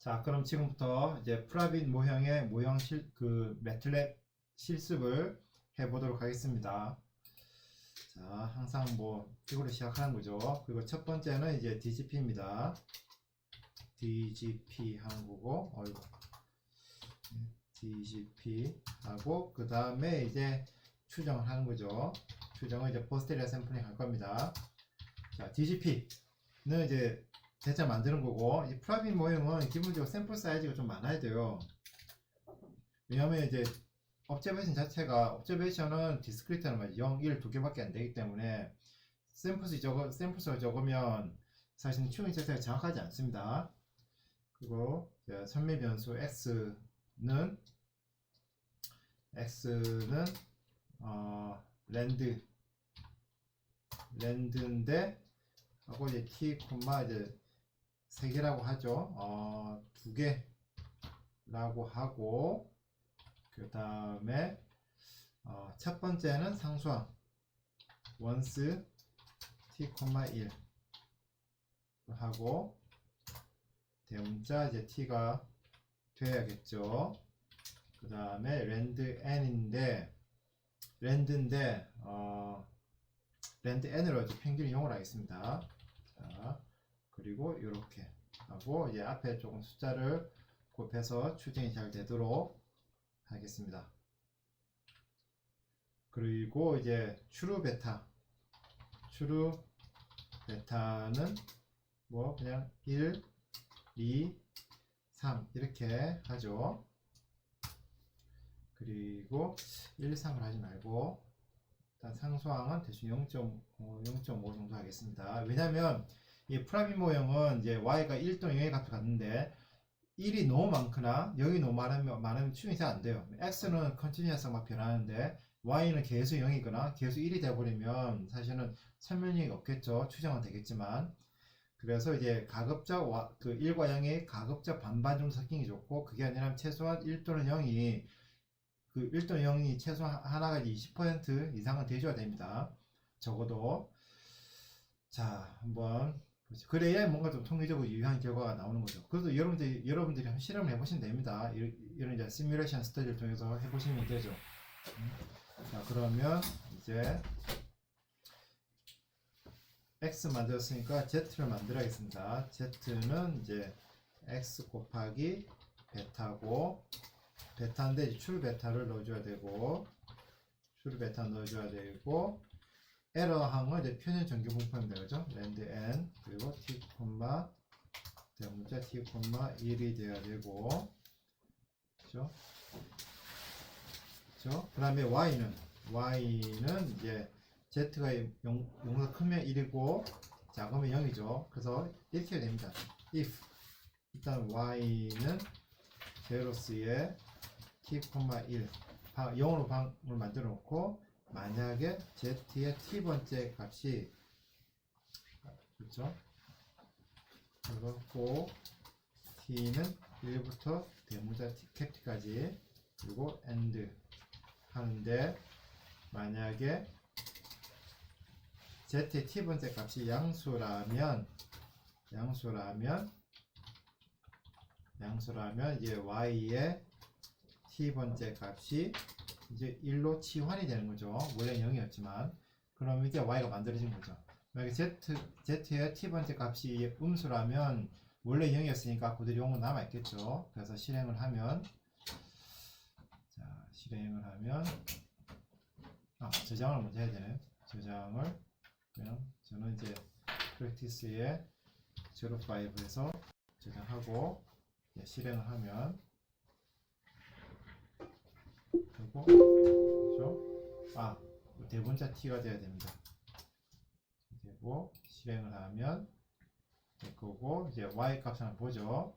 자, 그럼 지금부터 이제 프라빗 모형의 모형 실, 그 매틀랩 실습을 해보도록 하겠습니다. 자, 항상 뭐 이걸로 시작하는 거죠. 그리고 첫 번째는 이제 DGP입니다. DGP 거고, 어이구. DGP 하고 그 다음에 이제 추정을 하는 거죠. 추정은 이제 포스테리아 샘플링 할 겁니다. 자, DGP는 이제 대체 만드는 거고 이 프라빗 모형은 기본적으로 샘플 사이즈가 좀 많아야 돼요. 왜냐면 이제 옵저베이션 자체가 옵저베이션은 디스크리트는 말 0, 1 두 개밖에 안 되기 때문에 샘플 수 적어 샘플 수가 적으면 사실 튜닝 자체가 정확하지 않습니다. 그리고 선미 변수 x는 x는 어 랜드 랜드인데 하고 이제 t 콤마 이제 세 개라고 하죠. 어, 두 개라고 하고 그 다음에 어, 첫 번째는 상수항 원스 t 콤마 1 하고 대문자 이제 t가 돼야겠죠. 그 다음에 랜드 n인데 랜드인데 어, 랜드 n으로 이제 평균 이용을 하겠습니다. 자, 그리고 이렇게 하고 이제 앞에 조금 숫자를 곱해서 추정이 잘 되도록 하겠습니다. 그리고 이제 추루 베타 추루 베타는 뭐 그냥 1, 2, 3 이렇게 하죠. 그리고 1, 3을 하지 말고 일단 상수항은 대충 0.5, 0.5 정도 하겠습니다. 왜냐면 이 프라빗 모형은 이제 y가 1 또는 0의 값을 갖는데 1이 너무 많거나 0이 너무 많으면 많으면 추정이 잘 안 돼요. x는 컨티뉴어스가 막 변하는데 y는 계수 0이거나 계수 1이 돼버리면 사실은 설명력이 없겠죠. 추정은 되겠지만 그래서 이제 가급적 와- 그 1과 0이 가급적 반반 정도 섞이는 게 좋고 그게 아니라 최소한 1 또는 0이 그 1 또는 0이 최소한 하나가 이제 20% 이상은 돼줘야 됩니다. 적어도 자 한번 보죠. 그래야 뭔가 좀 통계적으로 유효한 결과가 나오는 거죠. 그래서 여러분들이 여러분들이 한번 실험을 해보시면 됩니다. 이런, 이제 시뮬레이션 스터디를 통해서 해보시면 되죠. 음. 자 그러면 이제 x 만들었으니까 z를 만들어야겠습니다. z는 이제 x 곱하기 베타고 베타인데 출 베타를 넣어줘야 되고 출 베타 넣어줘야 되고 에러 항은 이제 표현 정규 분포입니다. 그죠? 랜드 n 그리고 t 대문자 t 콤마 1이 돼야 되고 그죠? 그죠? 그 다음에 y는 y는 이제 z가 0, 0보다 크면 1이고 작으면 0이죠. 그래서 이렇게 됩니다. if 일단 y는 제로스의 t, 1 방, 0으로 방을 만들어 놓고 만약에 z의 t 번째 값이 그렇죠? 그리고 t는 1부터 대문자 t 캡티까지 그리고 and 하는데 만약에 z의 t 번째 값이 양수라면 양수라면 양수라면 이제 y의 t 번째 값이 이제 1로 치환이 되는 거죠. 원래 0이었지만 그럼 이제 y가 만들어진 거죠. 만약에 z z의 t 번째 값이 음수라면 원래 0이었으니까 그대로 0은 남아 있겠죠. 그래서 실행을 하면 자 실행을 하면 아 저장을 먼저 해야 되네. 저장을 그냥 저는 이제 프랙티스에 05에서 저장하고 이제 실행을 하면 그리고 그죠? 아 대문자 t가 돼야 됩니다. 되고 실행을 하면 될 거고 이제 y 값을 한번 보죠.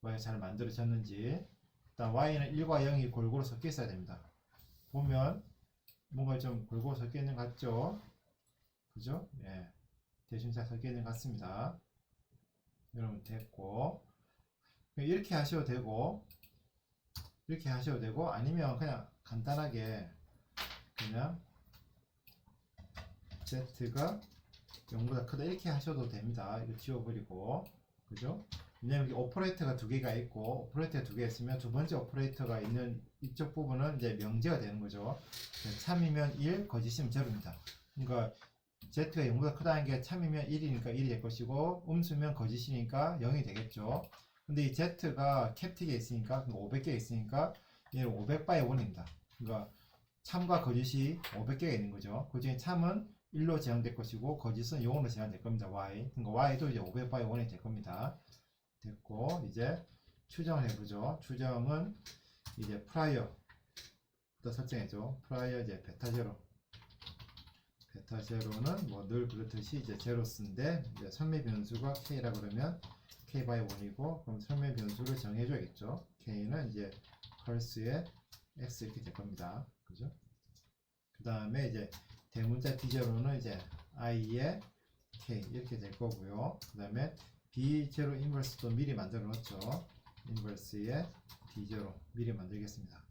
y 잘 만들어졌는지 일단 y는 1과 0이 골고루 섞여 있어야 됩니다. 보면 뭔가 좀 골고루 섞여 있는 것 같죠? 그죠? 예. 대충 잘 섞여 있는 것 같습니다. 여러분 됐고 이렇게 하셔도 되고 이렇게 하셔도 되고 아니면 그냥 간단하게 그냥 z가 0보다 크다 이렇게 하셔도 됩니다. 이거 지워버리고 그죠? 왜냐면 이게 오퍼레이터가 두 개가 있고 오퍼레이터가 두 개 있으면 두 번째 오퍼레이터가 있는 이쪽 부분은 이제 명제가 되는 거죠. 네, 참이면 1, 거짓이면 0입니다. 그러니까 Z가 0보다 크다는 게 참이면 1이니까 1이 될 것이고 음수면 거짓이니까 0이 되겠죠. 근데 이 Z가 캡틱에 있으니까 500개 있으니까 얘는 500바의 1입니다. 그러니까 참과 거짓이 500개가 있는 거죠. 그 중에 참은 1로 제한될 것이고 거짓은 0으로 제한될 겁니다. Y. 그러니까 Y도 이제 500바의 1이 될 겁니다. 됐고 이제 추정을 해보죠. 추정은 이제 프라이어 또 설정해줘. 프라이어 이제 베타 제로. 베타 제로는 뭐 늘 그렇듯이 이제 제로스인데 이제 선매 변수가 k라 그러면 k 바이 1이고 그럼 선매 변수를 정해줘야겠죠. k는 이제 컬스의 x 이렇게 될 겁니다. 그죠? 그 다음에 이제 대문자 b제로는 이제 i의 k 이렇게 될 거고요. 그 다음에 b0 인버스도 미리 만들어 놓죠. 인버스의 b0 미리 만들겠습니다.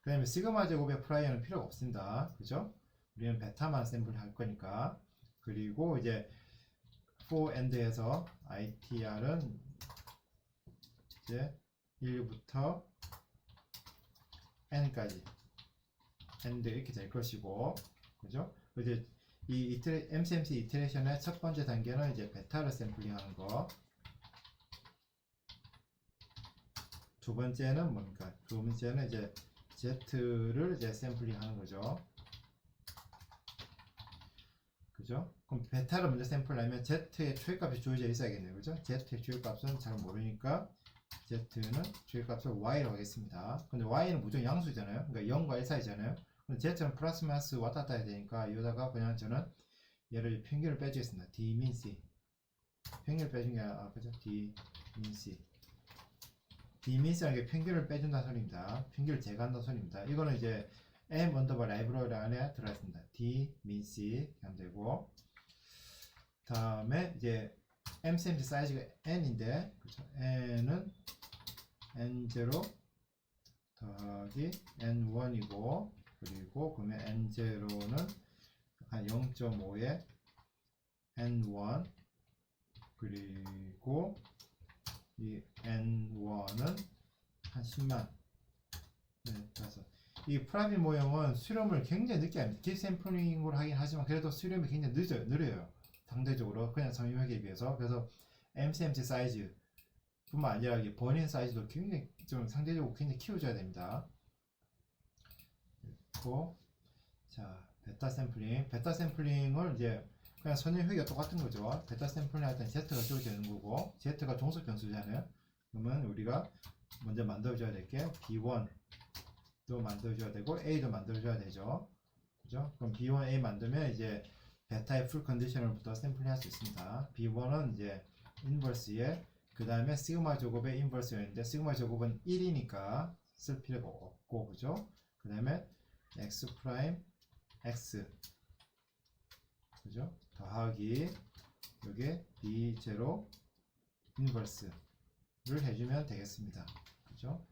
그 다음에 시그마 제곱의 프라이어는 필요가 없습니다. 그죠? 우리는 베타만 샘플 할 거니까. 그리고 이제 and에서 itr은 이제 1부터 n까지 and 이렇게 될 것이고 그죠? 이제 이 이트레, MCMC 이터레이션의 첫 번째 단계는 이제 베타를 샘플링하는 거. 두 번째는 뭡니까? 두 번째는 이제 Z를 이제 샘플링하는 거죠. 그죠? 그럼 베타를 먼저 샘플하면 Z의 최값이 주어져 있어야겠네요. 그죠? Z의 최값은 잘 모르니까 Z는 최값을 Y로 하겠습니다. 근데 Y는 무조건 양수잖아요. 그러니까 0과 1 사이잖아요. 근데 Z는 플러스 마이너스 왔다 갔다 해야 되니까 이러다가 그냥 저는 얘를 평균을 빼주겠습니다. D min C. 평균을 빼준 게 아, 그죠? D min C. D min C라는 게 평균을 빼준다는 소리입니다. 평균을 제거한다는 소리입니다. 이거는 이제 M 언더바 라이브러리 안에 들어가 있습니다. D min C 하면 되고 다음에 이제 MCMC 사이즈가 N인데 그죠? N은 N0 더하기 N1이고 그리고 그러면 N0는 한 0.5에 N1 그리고 이 N1은 한 10만 네, 그래서 이 프라비 모형은 수렴을 굉장히 늦게 합니다. 딥샘플링으로 하긴 하지만 그래도 수렴이 굉장히 늦어요, 느려요. 상대적으로 그냥 성유하기에 비해서 그래서 MCMC 사이즈 뿐만 아니라 이 버닝 사이즈도 굉장히 좀 상대적으로 굉장히 키워줘야 됩니다. 그리고 자 베타 샘플링 베타 샘플링을 이제 그냥 선행회기가 똑같은 거죠. 베타 샘플링 할 때는 Z가 주어지는 거고 Z가 종속 변수잖아요. 그러면 우리가 먼저 만들어줘야 될 게 B1도 만들어줘야 되고 A도 만들어줘야 되죠. 그죠? 그럼 B1, A 만들면 이제 베타의 풀 컨디셔널부터 샘플링 할 수 있습니다. B1은 이제 인버스에 그 다음에 시그마 제곱의 인버스였는데 시그마 제곱은 1이니까 쓸 필요가 없고 그죠? 그 다음에 x 프라임 x 그죠? 더하기 여기에 b0 인버스를 해주면 되겠습니다. 그죠?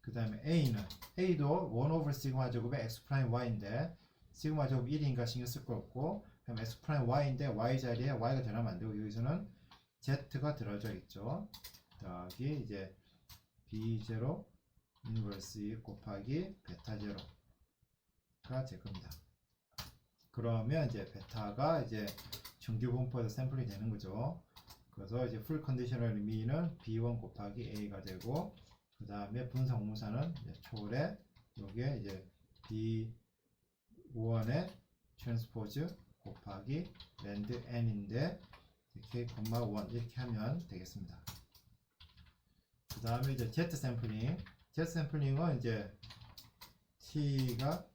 그 다음에 a는 a도 1 over 시그마 제곱의 x 프라임 y인데 시그마 제곱 1이니까 신경 쓸 거 없고 그럼 x 프라임 y인데 y 자리에 y가 들어가면 안 되고 여기서는 z가 들어져 있죠. 더하기 이제 b0 인버스 곱하기 베타 제로가 될 겁니다. 그러면 이제 베타가 이제 정규 분포에서 샘플이 되는 거죠. 그래서 이제 풀 컨디셔널 미는 b1 곱하기 a가 되고 그 다음에 분석 이제 초래 요게 이제 b1의 트랜스포즈 곱하기 랜드 n인데 이렇게 콤마 1 이렇게 하면 되겠습니다. 그 다음에 이제 Z 샘플링 Z 샘플링은 이제 t가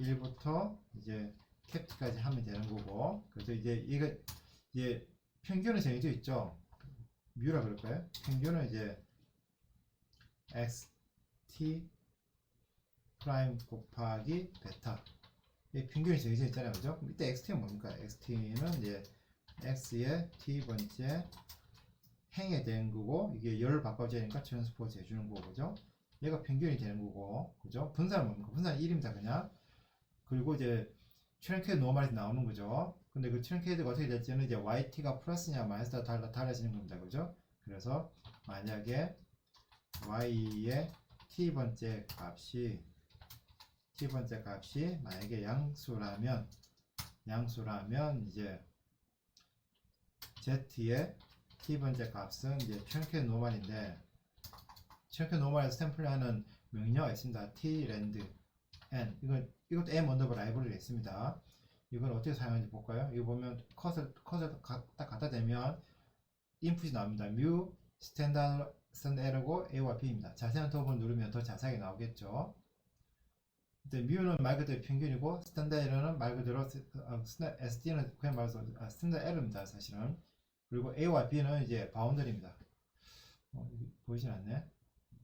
1부터 이제 캡트까지 하면 되는 거고 그래서 이제 이거 이제 평균은 정해져 있죠. 뮤라 그럴까요? 평균은 이제 x t 프라임 곱하기 베타 이 평균이 정해져 있잖아요, 그죠? 이때 xt는 뭡니까? xt는 이제 x의 t 번째 행에 대한 거고 이게 열을 바꿔주니까 트랜스포즈 해주는 거고 그죠? 얘가 평균이 되는 거고 그죠? 분산은 뭡니까? 분산은 1입니다 그냥 그리고 이제 트랭크의 노멀이 나오는 거죠 근데 그 트렁케이트가 어떻게 될지는 이제 yt가 플러스냐 마이너스가 달라 달라지는 겁니다. 그죠? 그래서 만약에 y의 t번째 값이 t번째 값이 만약에 양수라면 양수라면 이제 z의 t번째 값은 이제 트렁케이트 노멀인데 트렁케이트 노멀에서 샘플하는 명령어가 있습니다. t 랜드 n 이건 이것도 m 언더바 라이브러리가 있습니다. 이걸 어떻게 사용하는지 볼까요? 이거 보면 컷을 컷을 가- 딱 갖다 대면 인풋이 나옵니다. mu 스탠다드 스탠다드고 a와 b입니다. 자세한 톱을 누르면 더 자세하게 나오겠죠. Mu는 말 그대로 평균이고 스탠다드는 말 그대로 어, 스탠- SD는 그냥 말해서 아, 스탠다드 R입니다. 사실은 그리고 a와 b는 이제 바운더리입니다. 어, 보이진 않네.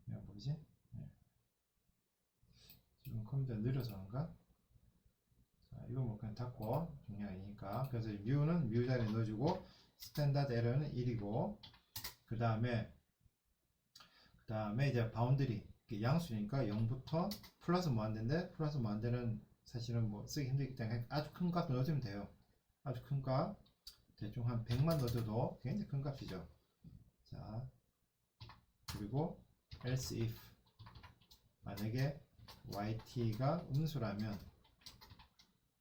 내가 보이지? 네. 지금 컴퓨터 느려서 그런가? 자, 이거 뭐 그냥 닫고 중량이니까 그래서 뮤는 뮤 자리에 넣어주고 스탠다드 에러는 1이고 그 다음에 그 다음에 이제 바운드리 이게 양수니까 0부터 플러스 무한대인데 플러스 무한대는 사실은 뭐 쓰기 힘들기 때문에 아주 큰값 넣어주면 돼요. 아주 큰 값. 대충 한 100만 넣어줘도 굉장히 큰 값이죠. 자 그리고 else if. 만약에 yt가 음수라면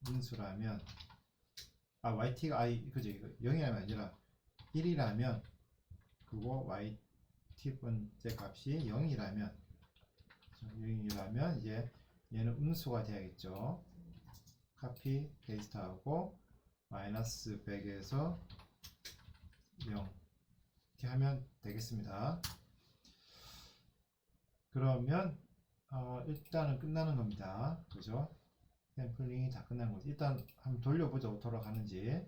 음수라면 아 yt가 아이 그죠 이거 0이라면 아니라 1이라면 그리고 yt 번째 값이 0이라면 0이라면 이제 얘는 음수가 돼야겠죠 카피 페이스트 하고 마이너스 100에서 0 이렇게 하면 되겠습니다 그러면 어, 일단은 끝나는 겁니다 그죠 샘플링이 다 끝난 거죠. 일단 한번 돌려보죠. 돌아가는지.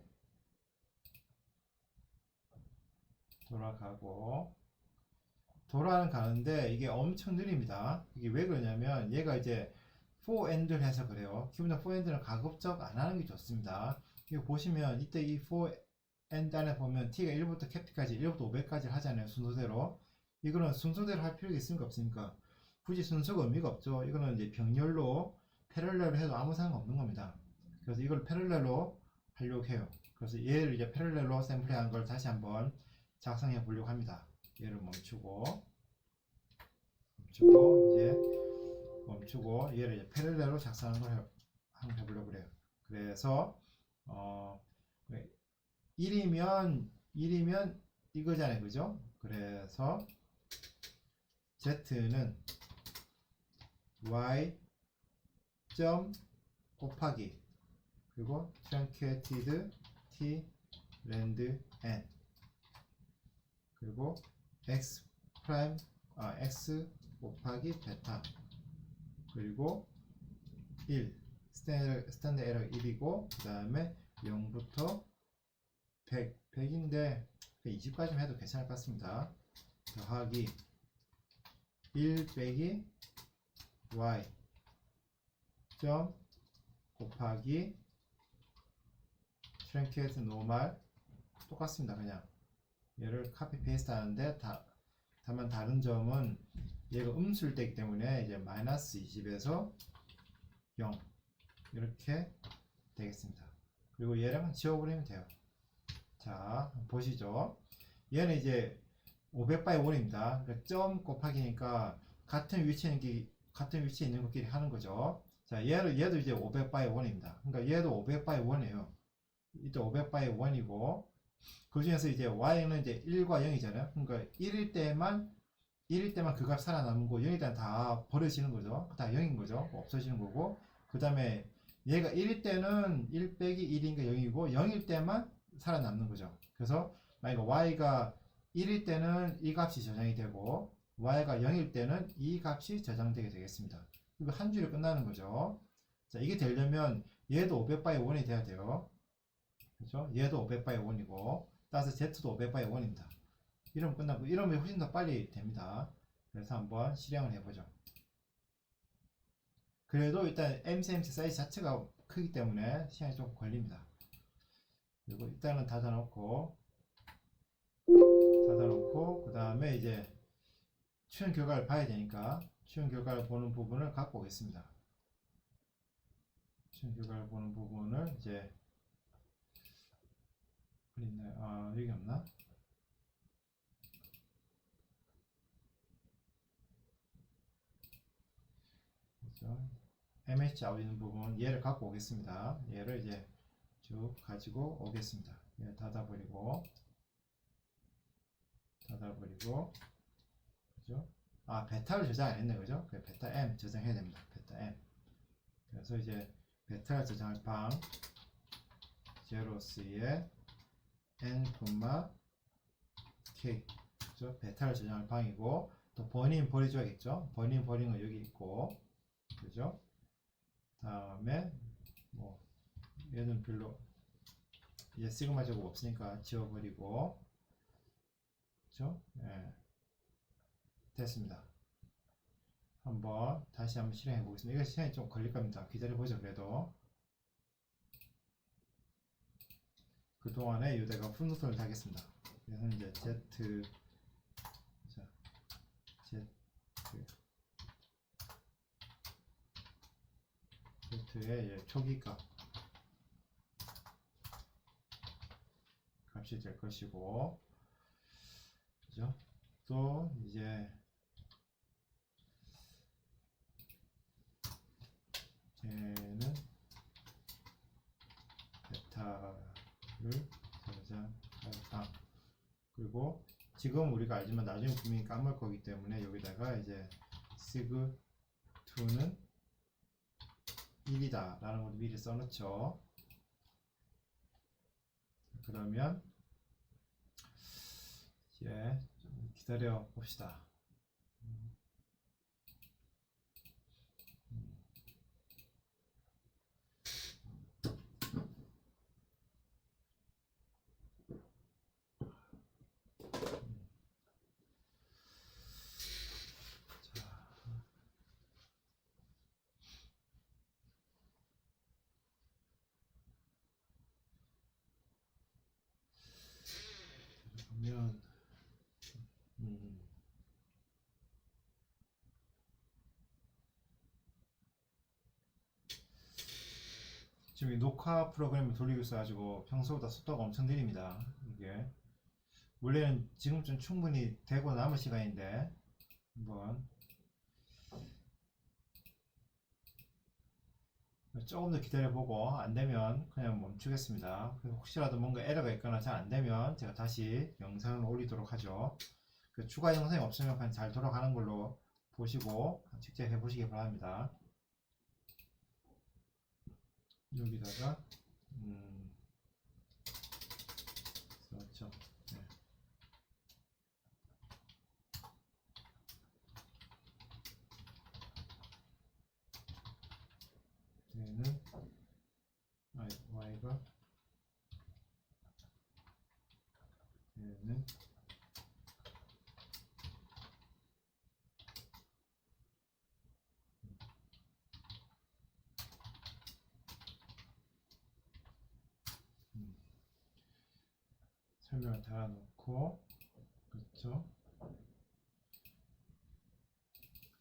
돌아가고 돌아는 가는데 이게 엄청 느립니다. 이게 왜 그러냐면 얘가 이제 for and를 해서 그래요. for and는 가급적 안 하는 게 좋습니다. 이거 보시면 이때 이 for and 안에 보면 t가 1부터 캡까지 1부터 500까지 하잖아요. 순서대로. 이거는 순서대로 할 필요가 있습니까 없습니까? 굳이 순서가 의미가 없죠. 이거는 이제 병렬로 패럴렐로 해도 아무 상관없는 겁니다. 그래서 이걸 패럴렐로 하려고 해요. 그래서 얘를 이제 패럴렐로 샘플링한 걸 다시 한번 작성해 보려고 합니다. 얘를 멈추고 멈추고 이제 멈추고 얘를 이제 패럴렐로 작성하는 걸 해, 한번 해보려고 그래요. 그래서 어 1이면 1이면 이거잖아요, 그죠? 그래서 z는 y 점 곱하기 그리고 truncated t rand n 그리고 x 프라임 아 x 곱하기 베타 그리고 1 스탠드 스탠드 에러 1이고 그 다음에 0부터 100 100인데 20까지만 해도 괜찮을 것 같습니다. 더하기 1 빼기 y 점 곱하기 트랭켓 노말 똑같습니다 그냥 얘를 카피 페이스트 하는데 다, 다만 다른 점은 얘가 음수일 때이기 때문에 이제 마이너스 20에서 0 이렇게 되겠습니다. 그리고 얘랑 지워버리면 돼요. 자 보시죠. 얘는 이제 500바이 1입니다. 그러니까 점 곱하기니까 같은 위치에 있는 게 같은 위치에 있는 것끼리 하는 거죠. 자, 얘를, 얘도 이제 500바이 1입니다. 그러니까 얘도 500바이 1이에요. 이때 500바이 1이고, 그 중에서 이제 y는 이제 1과 0이잖아요. 그러니까 1일 때만, 1일 때만 그 값 살아남은 거, 0일 때는 다 버려지는 거죠. 다 0인 거죠. 없어지는 거고, 그 다음에 얘가 1일 때는 1 빼기 1인가 0이고, 0일 때만 살아남는 거죠. 그래서 만약 y가 1일 때는 이 값이 저장이 되고, y가 0일 때는 이 값이 저장되게 되겠습니다. 이거 한 줄에 끝나는 거죠. 자, 이게 되려면 얘도 500바이 1이 돼야 돼요. 그죠? 얘도 500바이 1이고, 따라서 Z도 500바이 1입니다. 이러면 끝나고, 이러면 훨씬 더 빨리 됩니다. 그래서 한번 실행을 해보죠. 그래도 일단 MCMC 사이즈 자체가 크기 때문에 시간이 좀 걸립니다. 그리고 일단은 닫아놓고, 닫아놓고, 그 다음에 이제 추연 결과를 봐야 되니까, 시험 결과를 보는 부분을 갖고 오겠습니다. 시험 결과를 보는 부분을 이제 어디 있나요? 아 여기 없나? 그죠? MH 아웃 있는 부분 얘를 갖고 오겠습니다. 얘를 이제 쭉 가지고 오겠습니다. 얘 닫아버리고 닫아버리고 그죠? 아 베타를 저장 안 했네 그죠? 그 베타 M 저장해야 됩니다. 베타 M 그래서 이제 베타를 저장할 방 제로스에 n, k 그죠? 베타를 저장할 방이고 또 버닝 버려줘야겠죠? 버닝 거 여기 있고 그죠? 다음에 뭐 얘는 별로 이제 시그마 제곱 없으니까 지워버리고 그죠? 예. 됐습니다. 한번 다시 한번 실행해 보겠습니다. 이거 시간이 좀 걸릴 겁니다. 기다려 보죠. 그래도 그 동안에 유대가 풋노트를 하겠습니다. 그래서 이제 z 자 z z의 초기값 값이 될 것이고 그죠? 또 이제 쟤는 베타 를방 그리고 지금 우리가 알지만 나중에 분명히 까먹을 거기 때문에 여기다가 이제 sig 2는 1이다 라는 것도 미리 써놓죠. 그러면 이제 좀 기다려 봅시다 그러면 음, 지금 이 녹화 프로그램을 돌리고 있어가지고 평소보다 속도가 엄청 느립니다. 이게 원래는 지금쯤 충분히 되고 남은 시간인데 한번 조금 더 기다려보고 안 되면 그냥 멈추겠습니다. 혹시라도 뭔가 에러가 있거나 잘 안 되면 제가 다시 영상을 올리도록 하죠. 그 추가 영상이 없으면 그냥 잘 돌아가는 걸로 보시고 직접 해보시기 바랍니다. 여기다가 음, 그렇죠. 네. 얘는 y, y가 얘는 음. 설명을 달아놓고 그렇죠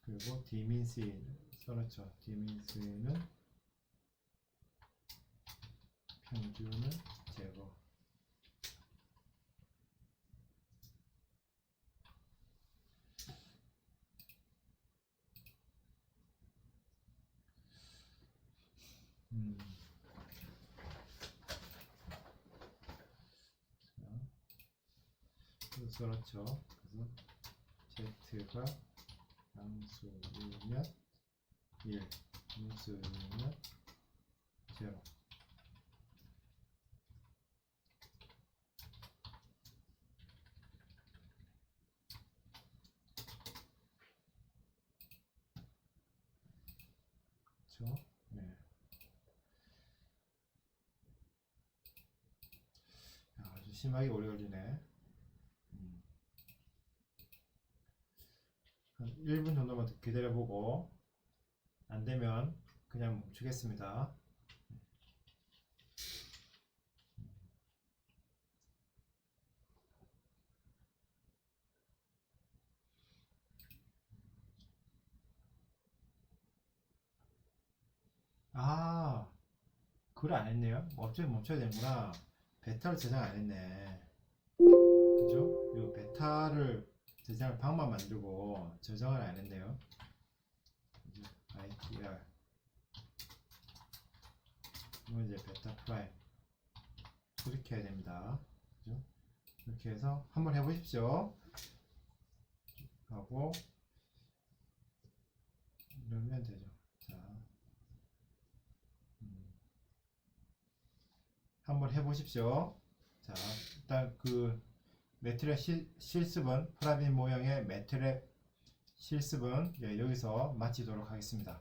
그리고 디민시 써놓죠 디민스는 평균을 제거 음. 그렇죠. 그래서 z가 양수이면 1, 음수이면 0. 그렇죠? 네. 야, 아주 심하게 오래 걸리네. 음. 한 1분 정도만 더 기다려보고 안 되면 그냥 멈추겠습니다. 아, 그걸 안 했네요. 어차피 멈춰야 되는구나. 베타를 저장 안 했네. 그죠? 이 베타를 저장을 방만 만들고 저장을 안 했네요. ITR. 이건 이제 베타 프라임. 이렇게 해야 됩니다. 그죠? 이렇게 해서 한번 해보십시오. 하고 이러면 되죠. 자, 음. 한번 해보십시오. 자, 일단 그 매트랩 실, 실습은 프라빈 모형의 매트랩 실습은 예, 여기서 마치도록 하겠습니다.